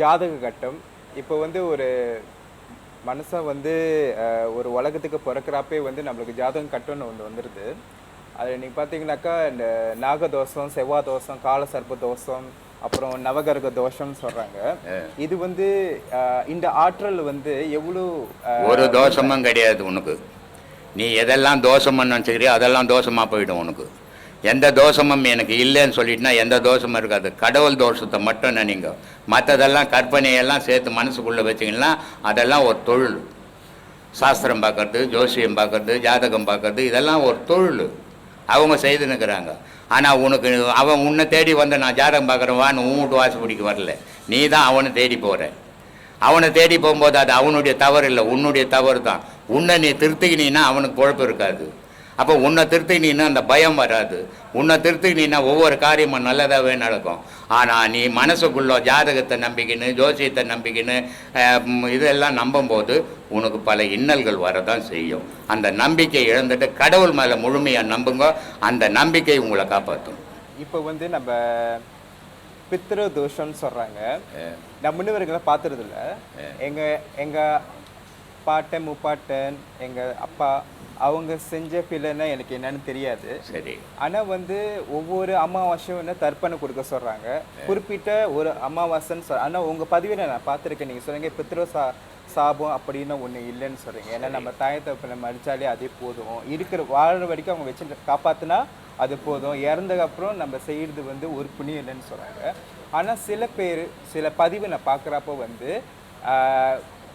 ஜாதக கட்டம் இப்போ வந்து ஒரு மனுஷன் வந்து ஒரு உலகத்துக்கு பிறக்கிறப்பே வந்து நம்மளுக்கு ஜாதகம் கட்டம்னு ஒன்று வந்துடுது அது நீங்கள் பார்த்தீங்கன்னாக்கா இந்த நாகதோஷம் செவ்வாய் தோஷம் கால சர்ப்ப தோஷம் அப்புறம் நவகரக தோஷம்னு சொல்கிறாங்க இது வந்து இந்த ஆற்றல் வந்து எவ்வளோ ஒரு தோஷமும் கிடையாது உனக்கு. நீ எதெல்லாம் தோஷம் நினச்சிக்கிறியோ அதெல்லாம் தோஷமாக போயிடும் உனக்கு. எந்த தோஷமும் எனக்கு இல்லைன்னு சொல்லிட்டுனா எந்த தோஷமும் இருக்காது. கடவுள் தோஷத்தை மட்டும் நினைங்க. மற்றதெல்லாம் கற்பனையெல்லாம் சேர்த்து மனசுக்குள்ளே வச்சிங்கன்னா அதெல்லாம் ஒரு தொழில். சாஸ்திரம் பார்க்கறது ஜோசியம் பார்க்கறது ஜாதகம் பார்க்கறது இதெல்லாம் ஒரு தொழில். அவங்க செய்துன்னுக்குறாங்க ஆனால் உனக்கு அவன் உன்னை தேடி வந்து நான் ஜாதகம் பார்க்குறேன் வான்னு உன் வீட்டு வாசப்படிக்கு வரல. நீ தான் அவனை தேடி போகிற அவனை தேடி போகும்போது அது அவனுடைய தவறு இல்லை உன்னுடைய தவறு தான். உன்னை நீ திருத்திக்கினீன்னா அவனுக்கு குழப்பம் இருக்காது. அப்போ உன்னை திருத்திக்கினீன்னா அந்த பயம் வராது. உன்னை திருத்திக்கினீன்னா ஒவ்வொரு காரியமும் நல்லதாகவே நடக்கும். ஆனால் நீ மனசுக்குள்ள ஜாதகத்தை நம்பிக்கின்னு ஜோசியத்தை நம்பிக்கின்னு இதெல்லாம் நம்பும்போது உனக்கு பல இன்னல்கள் வரதான் செய்யும். அந்த நம்பிக்கை இழந்துட்டு கடவுள் மேலே முழுமையாக நம்புங்க. அந்த நம்பிக்கை உங்களை காப்பாற்றும் இப்போ வந்து நம்ம பித்ரு தோஷம்னு சொல்கிறாங்க நம்ம முன்னவர்களை பார்த்துறது இல்ல எங்க எங்க பாட்டன் முப்பாட்டன் எங்க அப்பா அவங்க செஞ்ச பிள்ளைன்னா எனக்கு என்னன்னு தெரியாது. சரி. ஆனா வந்து ஒவ்வொரு அமாவாசையும் என்ன தர்ப்பணம் கொடுக்க சொல்றாங்க. குறிப்பிட்ட ஒரு அமாவாசைன்னு சொல் ஆனா உங்க பதிவில் நான் பார்த்துருக்கேன். நீங்க சொல்றீங்க பித்ரு சா சாபம் அப்படின்னு ஒண்ணு இல்லைன்னு சொல்றீங்க. ஏன்னா நம்ம தாய் தப்பனை மடிச்சாலே அதே போதும். இருக்கிற வாழ்ற வரைக்கும் அவங்க வச்சு காப்பாத்துனா அது போதும். இறந்ததுக்கு அப்புறம் நம்ம செய்யறது வந்து ஒரு புண்ணியம் இல்லைன்னு சொல்றாங்க. ஆனா சில பேர் சில பதிவு நான் பார்க்குறப்போ வந்து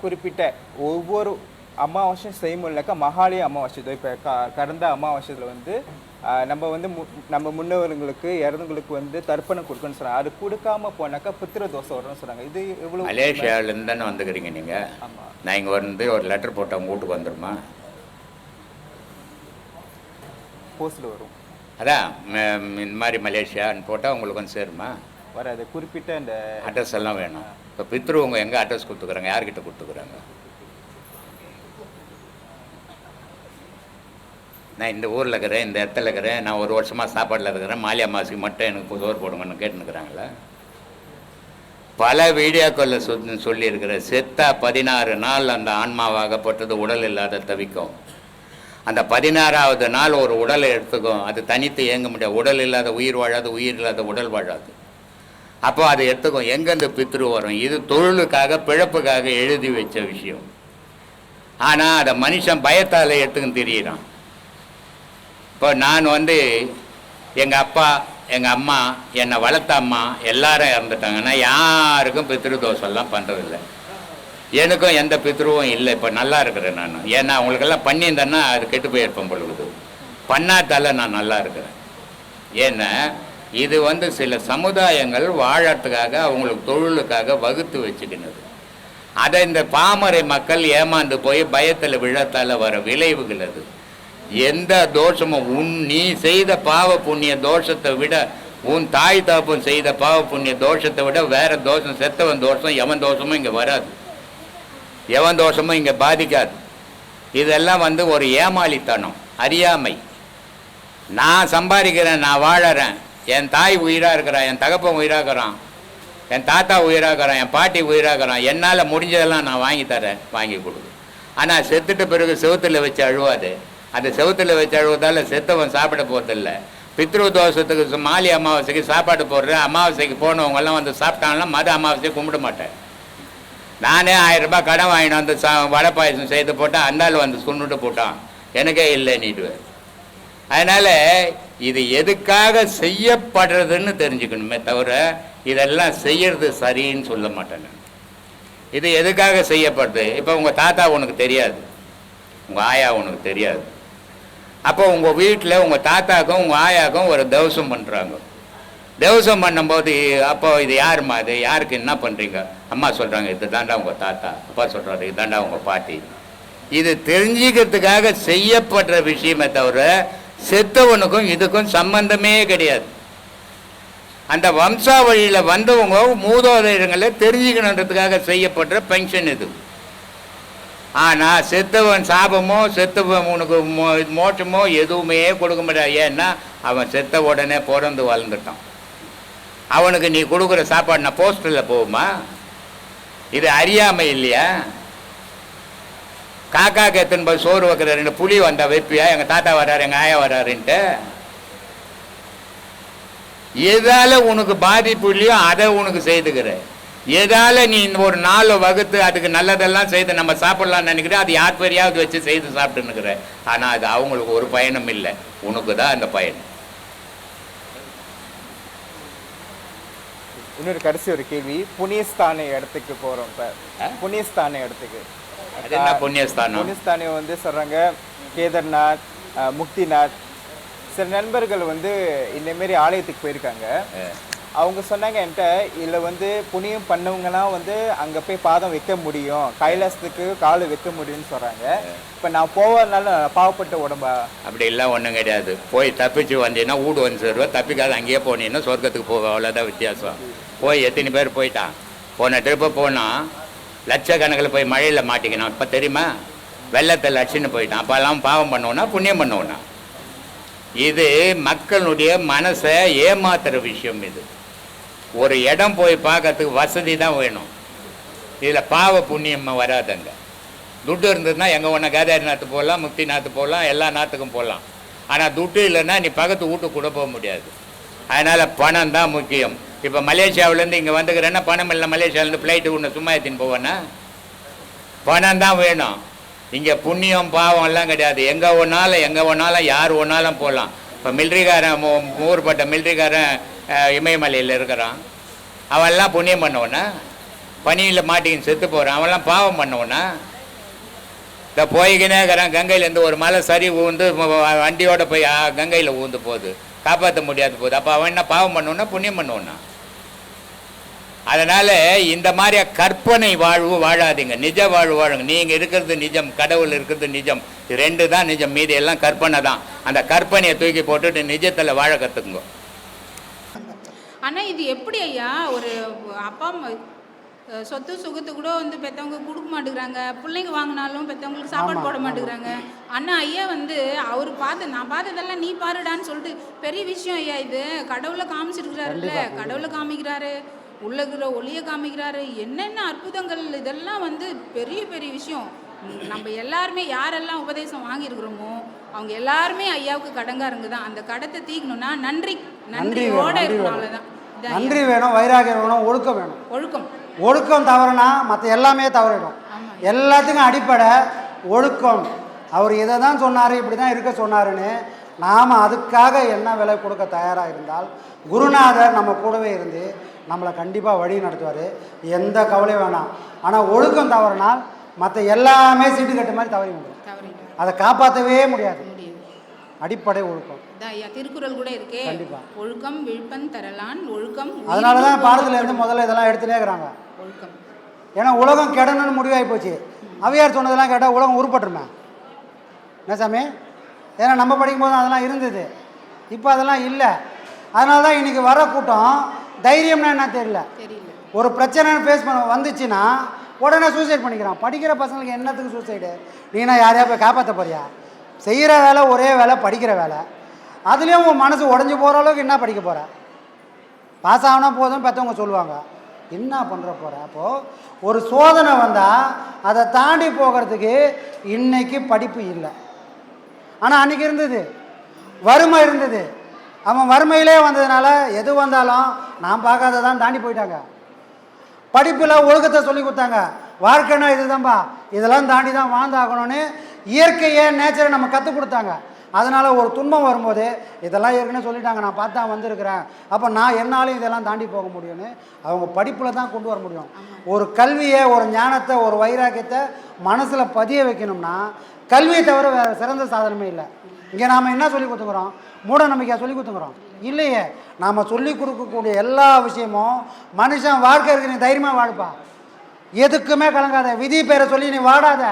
குறிப்பிட்ட ஒவ்வொரு அமாவாசையும் செய்ய முடியலக்கா மகாலய அமாவாசை. இதோ இப்போ க கடந்த அமாவாசையில் வந்து நம்ம வந்து மு- நம்ம முன்னவர்களுக்கு இறந்தவங்களுக்கு வந்து தர்ப்பணம் கொடுக்கணும்னு சொன்னாங்க. அது கொடுக்காம போனாக்கா பித்திர தோசை வரும்னு சொன்னாங்க. இது எவ்வளோ மலேசியாவிலேருந்து தானே வந்துக்கிறீங்க நீங்கள் ஆமா. நான் இங்கே வந்து ஒரு லெட்டர் போட்டு அவங்க வீட்டுக்கு வந்துருமா? போஸ்ட்ல வரும். அதான் இந்த மாதிரி மலேசியான்னு போட்டால் உங்களுக்கு வந்து சேருமா? வராது. குறிப்பிட்ட அந்த அட்ரஸ் எல்லாம் வேணும். இப்போ பித்ருவங்க எங்கே அட்ரஸ் கொடுத்துக்குறாங்க? யார்கிட்ட கொடுத்துக்குறாங்க? நான் இந்த ஊரில் இருக்கிறேன் இந்த இடத்துல இருக்கிறேன் நான் ஒரு வருஷமாக சாப்பாட்டில் இருக்கிறேன் மாலி அம்மாசிக்கு மட்டும் எனக்கு சோறு போடுங்கன்னு கேட்டுனுக்குறாங்களா பல வீடியோக்களில் சொல் சொல்லியிருக்கிற செத்தா பதினாறு நாள் அந்த ஆன்மாவாகப்பட்டது உடல் இல்லாத தவிக்கும். அந்த பதினாறாவது நாள் ஒரு உடலை எடுத்துக்கும். அது தனித்து இயங்க முடியாது. உடல் இல்லாத உயிர் வாழாது உயிர் இல்லாத உடல் வாழாது. அப்போ அதை எடுத்துக்கும். எங்கேருந்து பித்ரு வரும்? இது தொழிலுக்காக பிழப்புக்காக எழுதி வச்ச விஷயம். ஆனால் அதை மனுஷன் பயத்தால் எடுத்துக்கின்னு தெரியிறான். இப்போ நான் வந்து எங்கள் அப்பா எங்கள் அம்மா என்னை வளர்த்த அம்மா எல்லாரும் இறந்துட்டாங்கன்னா யாருக்கும் பித்ரு தோஷம்லாம் பண்ணுறதில்ல எனக்கும் எந்த பித்ருவும் இல்லை. இப்போ நல்லா இருக்கிறேன் நான். ஏன்னா அவங்களுக்கெல்லாம் பண்ணியிருந்தேன்னா அது கெட்டு போயிருப்பேன் பொழுது. பண்ணாதால நான் நல்லா இருக்கிறேன். ஏன்னா இது வந்து சில சமுதாயங்கள் வாழறதுக்காக அவங்களுக்கு தொழிலுக்காக வகுத்து வச்சுக்கினது. அதை இந்த பாமரை மக்கள் ஏமாந்து போய் பயத்தில் விழத்தால் வர விளைவுகள் அது. எந்த தோஷமும் உன் நீ செய்த பாவ புண்ணிய தோஷத்தை விட உன் தாய் தாப்பும் செய்த பாவ புண்ணிய தோஷத்தை விட வேற தோஷம் செத்தவன் தோஷம் எவன் தோஷமும் இங்கே வராது. எவன் தோஷமும் இங்கே பாதிக்காது. இதெல்லாம் வந்து ஒரு ஏமாளித்தனம் அறியாமை. நான் சம்பாதிக்கிறேன் நான் வாழறேன். என் தாய் உயிராக இருக்கிறான் என் தகப்பன் உயிராக இருக்கிறான். என் தாத்தா உயிராக இருக்கிறான் என் பாட்டி உயிராக இருக்கிறான். என்னால் முடிஞ்சதெல்லாம் நான் வாங்கி தரேன் வாங்கி கொடுக்குறேன் ஆனால் செத்துட்ட பிறகு செவுத்துல வச்சு அழுவாது. அந்த செவுத்துல வச்சு அழுவதால் செத்தவன் சாப்பிட போகிறதில்ல பித்ரு தோஷத்துக்கு சு- மாலி அமாவாசைக்கு சாப்பாடு போடுறேன் அமாவாசைக்கு போனவங்கெல்லாம் வந்து சாப்பிட்டாங்கன்னா மத அமாவாசையை கும்பிட மாட்டேன். நானே ஆயிரம் ரூபாய் கடன் வாங்கிட்டு வந்து சா வடை பாயசம் செய்து போட்டால் அந்தாலும் வந்து சுண்ணுட்டு போட்டான். எனக்கே இல்லை நீட்டுவேன் அதனால் இது எதுக்காக செய்யப்படுறதுன்னு தெரிஞ்சுக்கணுமே தவிர இதெல்லாம் செய்யறது சரின்னு சொல்ல மாட்டேன் இது எதுக்காக செய்யப்படுது? இப்போ உங்கள் தாத்தா உனக்கு தெரியாது. உங்கள் ஆயா உனக்கு தெரியாது. அப்போ உங்கள் வீட்டில் உங்கள் தாத்தாக்கும் உங்கள் ஆயாக்கும் ஒரு தவசம் பண்ணுறாங்க தேவசம் பண்ணும்போது அப்போ இது யாரும்மா இது? யாருக்கு என்ன பண்ணுறீங்க அம்மா சொல்கிறாங்க இது தாண்டா உங்கள் தாத்தா. அப்பா சொல்கிறாரு இது தாண்டா உங்கள் பாட்டி. இது தெரிஞ்சுக்கிறதுக்காக செய்யப்படுற விஷயமே தவிர செத்தவனுக்கும் இதுக்கும் சம்பந்தமே கிடையாது. அந்த வம்சாவழியில் வந்தவங்க மூதோதயங்களை தெரிஞ்சுக்கணுன்றதுக்காக செய்யப்படுற பென்ஷன் இது. ஆனால் செத்தவன் சாபமோ செத்தவன் உனக்கு மோ- மோட்சமோ எதுவுமே கொடுக்க முடியாது ஏன்னா அவன் செத்த உடனே பிறந்து வளர்ந்துட்டான். அவனுக்கு நீ கொடுக்குற சாப்பாடு நான் போஸ்டரில் போகுமா? இது அறியாமை இல்லையா? காக்கா எத்தனை போய் சோறு வைக்கிற ரெண்டு புலி வந்தால் வைப்பியா? எங்கள் தாத்தா வர்றாரு எங்கள் ஆயா வர்றாருன்ட்டு. எதால உனக்கு பாதிப்பு இல்லையோ அதை உனக்கு செய்துக்கிறேன். எதால நீ ஒரு நாள் வகுத்து அதுக்கு நல்லதெல்லாம் செய்து நம்ம சாப்பிடலாம்னு நினைக்கிற அது யார் பெரியாவது வச்சு செய்து சாப்பிட்டுன்னுக்குற ஆனால் அது அவங்களுக்கு ஒரு பயனும் இல்லை. உனக்கு தான் அந்த பயன். இன்னொரு கடைசி ஒரு கேள்வி. புனியஸ்தான இடத்துக்கு போறோம் இப்ப? புனியஸ்தான இடத்துக்கு. புண்ணியஸ்தானம்? புனிஸ்தானி வந்து சொல்றாங்க கேதார்நாத் முக்திநாத். சில நண்பர்கள் வந்து இந்த மாரி ஆலயத்துக்கு போயிருக்காங்க. அவங்க சொன்னாங்க என்கிட்ட இதில் வந்து புண்ணியம் பண்ணவங்கலாம் வந்து அங்கே போய் பாதம் வைக்க முடியும். கைலாசத்துக்கு கால் வைக்க முடியும்னு சொல்கிறாங்க இப்போ நான் போவதுனால பாவப்பட்ட உடம்பா? அப்படி எல்லாம் ஒன்றும் கிடையாது. போய் தப்பிச்சு வந்தீங்கன்னா வீடு வந்து சேருவா. தப்பிக்காத அங்கேயே போனீங்கன்னா சொர்க்கத்துக்கு போக அவ்வளோதான் வித்தியாசம். போய் எத்தனை பேர் போயிட்டான்? போன ட்ரிப்பு போனால் லட்சக்கணக்கில் போய் மழையில் மாட்டிக்கினான். இப்போ தெரியுமா? வெள்ளத்தில் அடிச்சுன்னு போயிட்டான். அப்போல்லாம் பாவம் பண்ணுவோன்னா புண்ணியம் பண்ணுவோன்னா இது மக்களுடைய மனசை ஏமாத்துற விஷயம் இது. ஒரு இடம் போய் பார்க்கறதுக்கு வசதி தான் வேணும். இதில் பாவ புண்ணியம் வராதுங்க. துட்டு இருந்ததுன்னா எங்கே ஒன்று கேதாரிநாத்து போகலாம் முக்திநாத்து போகலாம் எல்லா நாத்துக்கும் போகலாம் ஆனால் துட்டு இல்லைன்னா நீ பக்கத்து வீட்டுக்கு கூட போக முடியாது. அதனால் பணம் தான் முக்கியம். இப்போ மலேசியாவிலேருந்து இங்கே வந்துக்கிறேன்னா பணம் இல்லை மலேசியாவிலேருந்து ஃப்ளைட்டு ஒன்று சும்மா ஏற்றின்னு போவேன்னா? பணம் தான் வேணும். இங்கே புண்ணியம் பாவம் எல்லாம் கிடையாது. எங்கே ஒன்றாலும் எங்கே ஒன்றாலும் யார் ஒன்றாலும் போகலாம் இப்போ மில்ட்ரிக்காரன் ஊர்பட்ட மில்ட்ரிக்காரன் இமயமலையில் இருக்கிறான். அவன்லாம் புண்ணியம் பண்ணவனா? பனியில் மாட்டிக்கின்னு செத்து போகிறான் அவன்லாம் பாவம் பண்ணவனா? இந்த போய்கினே இருக்கிறான். கங்கையிலேருந்து ஒரு மலை சரி ஊந்து வண்டியோடு வண்டியோட போய் கங்கையில் ஊந்து போகுது. காப்பாற்ற முடியாது போகுது. அப்போ அவன் என்ன பாவம் பண்ணுவோன்னா புண்ணியம் பண்ணுவோன்னா அதனால் இந்த மாதிரி கற்பனை வாழ்வு வாழாதீங்க. நிஜ வாழ்வு வாழுங்க. நீங்கள் இருக்கிறது நிஜம் கடவுள் இருக்கிறது நிஜம். ரெண்டு தான் நிஜம். மீதி எல்லாம் கற்பனை தான். அந்த கற்பனையை தூக்கி போட்டுட்டு நிஜத்தில் வாழ கற்றுக்குங்க ஆனா இது எப்படி ஐயா? ஒரு அப்பா அம்மா சொத்து சுகத்து கூட வந்து பெற்றவங்க கொடுக்க மாட்டேங்கிறாங்க. பிள்ளைங்க வாங்கினாலும் பெற்றவங்களுக்கு சாப்பாடு போட மாட்டேங்கிறாங்க. அண்ணா ஐயா வந்து அவர் பார்த்து நான் பார்த்ததெல்லாம் நீ பாருடான்னு சொல்லிட்டு பெரிய விஷயம் ஐயா இது. கடவுளை காமிச்சிருக்கிறாருல்ல. கடவுளை காமிக்கிறாரு. உள்ள இருக்கிற ஒளியை காமிக்கிறாரு. என்னென்ன அற்புதங்கள் இதெல்லாம் வந்து பெரிய பெரிய விஷயம். நம்ம எல்லாருமே யாரெல்லாம் உபதேசம் வாங்கியிருக்கிறோமோ அவங்க எல்லாருமே ஐயாவுக்கு கடங்காரங்க தான். அந்த கடத்தை தீக்கணும்னா நன்றி. நன்றியோட இருக்கணும் வேணும். அவ்வளோதான் நன்றி வேணும் வைராகியம் வேணும் ஒழுக்கம் வேணும். ஒழுக்கம். ஒழுக்கம் தவறுனா மற்ற எல்லாமே தவறிடும். எல்லாத்துக்கும் அடிப்படை ஒழுக்கம். அவர் இதை தான் சொன்னார் இப்படி தான் இருக்க சொன்னாருன்னு நாம் அதுக்காக என்ன விலை கொடுக்க தயாராக இருந்தால் குருநாதர் நம்ம கூடவே இருந்து நம்மளை கண்டிப்பாக வழி நடத்துவார். எந்த கவலையும் வேணாம். ஆனால் ஒழுக்கம் தவறினால் மற்ற எல்லாமே சீட்டு கட்டு மாதிரி தவறி முடியும் அதை காப்பாற்றவே முடியுது. அடிப்படை ஒழுக்கம். ஐயா திருக்குறள் கூட இருக்கே. கண்டிப்பா. ஒழுக்கம் விழுப்பம் தரலான் ஒழுக்கம் அதனால தான் பாடத்துல இருந்து முதல்ல இதெல்லாம் எடுத்துனே இருக்கிறாங்க. ஒழுக்கம். ஏன்னா உலகம் கெடணும்னு முடிவாகி போச்சு. அவையார் சொன்னதெல்லாம் கேட்டால் உலகம் உருப்பட்டுருமே. என்ன சாமி? ஏன்னா நம்ம படிக்கும்போது அதெல்லாம் இருந்தது. இப்போ அதெல்லாம் இல்லை. அதனால தான் இன்றைக்கி வர கூட்டம் தைரியம்னா என்ன தெரியல. தெரியல. ஒரு பிரச்சனை ஃபேஸ் பண்ண வந்துச்சுன்னா உடனே சூசைட் பண்ணிக்கிறான். படிக்கிற பசங்களுக்கு என்னத்துக்கு சூசைடு நீனா யாரையா போய் காப்பாற்ற போறியா? செய்கிற வேலை ஒரே வேலை படிக்கிற வேலை. அதுலேயும் உன் மனசு உடஞ்சி போகிற அளவுக்கு என்ன படிக்க போகிற பாஸ் ஆகினா போதும் பெற்றவங்க சொல்லுவாங்க. என்ன பண்ணுற போகிற அப்போது ஒரு சோதனை வந்தால் அதை தாண்டி போகிறதுக்கு இன்றைக்கி படிப்பு இல்லை. ஆனால் அன்றைக்கி இருந்தது. வறுமை இருந்தது. அவன் வறுமையிலே வந்ததுனால எது வந்தாலும் நான் பார்க்காததான் தாண்டி போயிட்டாங்க. படிப்பில் ஒழுக்கத்தை சொல்லி கொடுத்தாங்க. வாழ்க்கைன்னா இதுதான்பா. இதெல்லாம் தாண்டி தான் வாழ்ந்தாகணும்னு இயற்கையை நேச்சரை நம்ம கற்றுக் கொடுத்தாங்க. அதனால் ஒரு துன்பம் வரும்போது இதெல்லாம் ஏற்கனவே சொல்லிட்டாங்க நான் பார்த்து வந்திருக்கிறேன். அப்போ நான் என்னாலையும் இதெல்லாம் தாண்டி போக முடியும்னு அவங்க படிப்பில் தான் கொண்டு வர முடியும். ஒரு கல்வியை ஒரு ஞானத்தை ஒரு வைராக்கியத்தை மனசில் பதிய வைக்கணும்னா கல்வியை தவிர வேறு சிறந்த சாதனமே இல்லை. இங்கே நாம் என்ன சொல்லி கொடுத்துக்கிறோம்? மூட நம்பிக்கையாக சொல்லி கொடுத்துக்கிறோம். இல்லையே. நாம் சொல்லி கொடுக்கக்கூடிய எல்லா விஷயமும் மனுஷன் வாழ்க்கை இருக்கு நீ தைரியமாக வாழுப்பா. எதுக்குமே கலங்காத. விதி பேரை சொல்லி நீ வாடாத.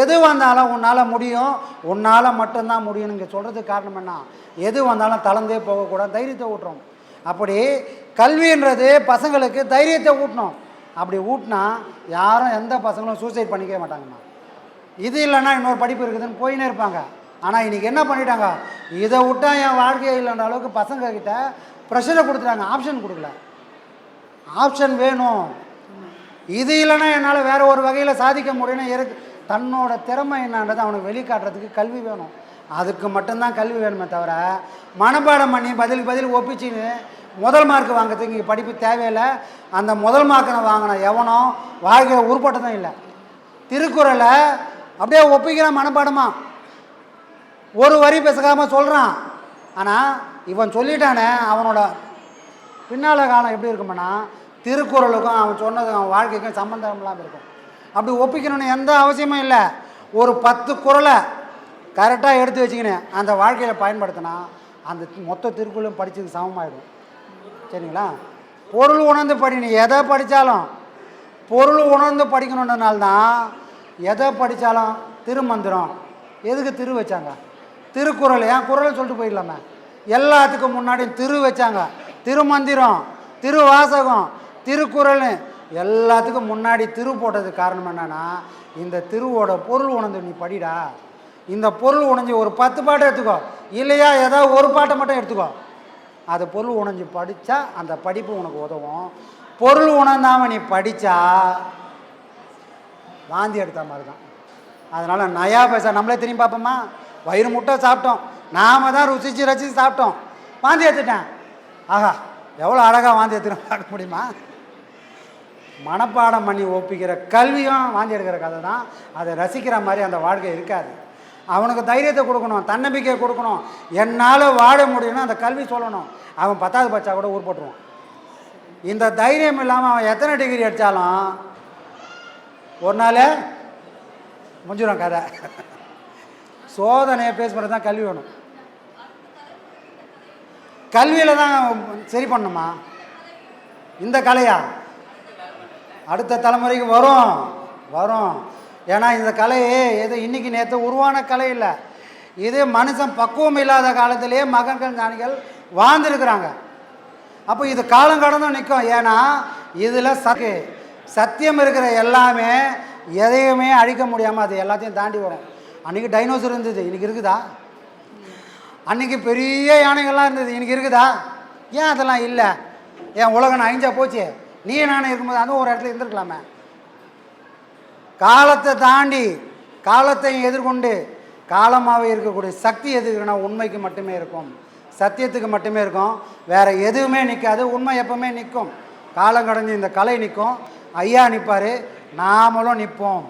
எது வந்தாலும் உன்னால் முடியும். உன்னால் மட்டும்தான் முடியும் நீங்கள் சொல்கிறதுக்கு காரணம் என்ன? எது வந்தாலும் தளர்ந்தே போகக்கூடாது தைரியத்தை ஊட்டுறோம். அப்படி கல்வின்றது பசங்களுக்கு தைரியத்தை ஊட்டணும். அப்படி ஊட்டினா யாரும் எந்த பசங்களும் சூசைட் பண்ணிக்கவே மாட்டாங்கம்மா. இது இல்லைன்னா இன்னொரு படிப்பு இருக்குதுன்னு போயினே இருப்பாங்க. ஆனால் இன்றைக்கி என்ன பண்ணிட்டாங்க? இதை விட்டா என் வாழ்க்கையே இல்லைன்ற அளவுக்கு பசங்கக்கிட்ட ப்ரெஷரை கொடுத்துட்டாங்க. ஆப்ஷன் கொடுக்கல. ஆப்ஷன் வேணும். இது இல்லைன்னா என்னால் வேறு ஒரு வகையில் சாதிக்க முடியும்னா இருக்கு. தன்னோட திறமை என்னன்றதை அவனுக்கு வெளிக்காட்டுறதுக்கு கல்வி வேணும். அதுக்கு மட்டும்தான் கல்வி வேணுமே தவிர மனப்பாடம் பண்ணி பதில் பதில் ஒப்பிச்சின்னு முதல் மார்க் வாங்குறதுக்கு இங்கே படிப்பு தேவையில்லை. அந்த முதல் மார்க்கனை வாங்கின எவனோ வாழ்க்கையில் உருப்பட்டதும் இல்லை. திருக்குறளை அப்படியே ஒப்பிக்கிறான் மனப்பாடமா. ஒரு வரி பேசுகாமல் சொல்கிறான் ஆனால் இவன் சொல்லிட்டானே அவனோட பின்னால் காலம் எப்படி இருக்குமானா திருக்குறளுக்கும் அவன் சொன்னதுக்கும் அவன் வாழ்க்கைக்கும் சம்மந்தம் இல்லாமல் இருக்கும். அப்படி ஒப்பிக்கணும்னு எந்த அவசியமும் இல்லை. ஒரு பத்து குறளை கரெக்டாக எடுத்து வச்சுக்கினேன் அந்த வாழ்க்கையில் பயன்படுத்தினா அந்த மொத்த திருக்குறளும் படித்ததுக்கு சமமாயிடும். சரிங்களா? பொருள் உணர்ந்து படிக்கணும். எதை படித்தாலும் பொருள் உணர்ந்து படிக்கணுன்றனால்தான் எதை படித்தாலும் திருமந்திரம். எதுக்கு திரு வச்சாங்க? திருக்குறள். ஏன் குறள் சொல்லிட்டு போயிடலாமே. எல்லாத்துக்கும் முன்னாடியும் திரு வச்சாங்க. திருமந்திரம் திருவாசகம் திருக்குறள் எல்லாத்துக்கும் முன்னாடி திரு போட்டதுக்கு காரணம் என்னன்னா இந்த திருவோட பொருள் உணர்ந்து நீ படிடா. இந்த பொருள் உணஞ்சி ஒரு பத்து பாட்டை எடுத்துக்கோ. இல்லையா ஏதாவது ஒரு பாட்டை மட்டும் எடுத்துக்கோ. அது பொருள் உணஞ்சி படித்தா அந்த படிப்பு உனக்கு உதவும். பொருள் உணர்ந்தாமல் நீ படித்தா வாந்தி எடுத்த மாதிரி தான் அதனால் நயா பைசா நம்மளே திரும்பி பார்ப்போமா? வயிறு முட்டை சாப்பிட்டோம். நாம தான் ருசிச்சு ரசித்து சாப்பிட்டோம். வாந்தி எடுத்துட்டேன். ஆஹா எவ்வளோ அழகாக வாந்தி எடுத்துன்னு பார்க்க முடியுமா? மனப்பாடம் பண்ணி ஒப்பிக்கிற கல்வியும் வாந்தி எடுக்கிற கதை தான். அதை ரசிக்கிற மாதிரி அந்த வாழ்க்கை இருக்காது. அவனுக்கு தைரியத்தை கொடுக்கணும் தன்னம்பிக்கையை கொடுக்கணும். என்னால் வாழ முடியும்னு அந்த கல்வி சொல்லணும். அவன் பத்தாவது பச்சா கூட உருப்பட்டுருவான் இந்த தைரியம் இல்லாமல் அவன் எத்தனை டிகிரி அடித்தாலும் ஒரு நாள் முடிஞ்சிடும் கதை. சோதனையை பேஸ் பண்ணுறது தான் கல்வி வேணும். கல்வியில் தான் சரி பண்ணுமா இந்த கலையா? அடுத்த தலைமுறைக்கு வரும். வரும். ஏன்னா இந்த கலை எது இன்னைக்கு நேற்று உருவான கலை இல்லை. இது மனுஷன் பக்குவம் இல்லாத காலத்திலேயே மகன்கள் ஞானிகள் வாழ்ந்துருக்கிறாங்க. அப்போ இது காலம் கடந்தும் நிற்கும் ஏன்னா இதில் சக்கு சத்தியம் இருக்கிற எல்லாமே எதையுமே அழிக்க முடியாமல் அது எல்லாத்தையும் தாண்டி வரும். அன்றைக்கி டைனோசர் இருந்தது. இன்றைக்கி இருக்குதா? அன்றைக்கி பெரிய யானைகள்லாம் இருந்தது. இன்றைக்கி இருக்குதா? ஏன் அதெல்லாம் இல்லை? ஏன் உலகம் அழிஞ்சா போச்சு? நீ நானே இருக்கும்போது அதுவும் ஒரு இடத்துல இருந்திருக்கலாமே. காலத்தை தாண்டி காலத்தை எதிர்கொண்டு காலமாகவே இருக்கக்கூடிய சக்தி எதுக்குன்னா உண்மைக்கு மட்டுமே இருக்கும். சத்தியத்துக்கு மட்டுமே இருக்கும். வேறு எதுவுமே நிற்காது உண்மை எப்பவுமே நிற்கும். காலம் கடந்து இந்த கலை நிற்கும். ஐயா நிற்பார் நாமளும் நிற்போம்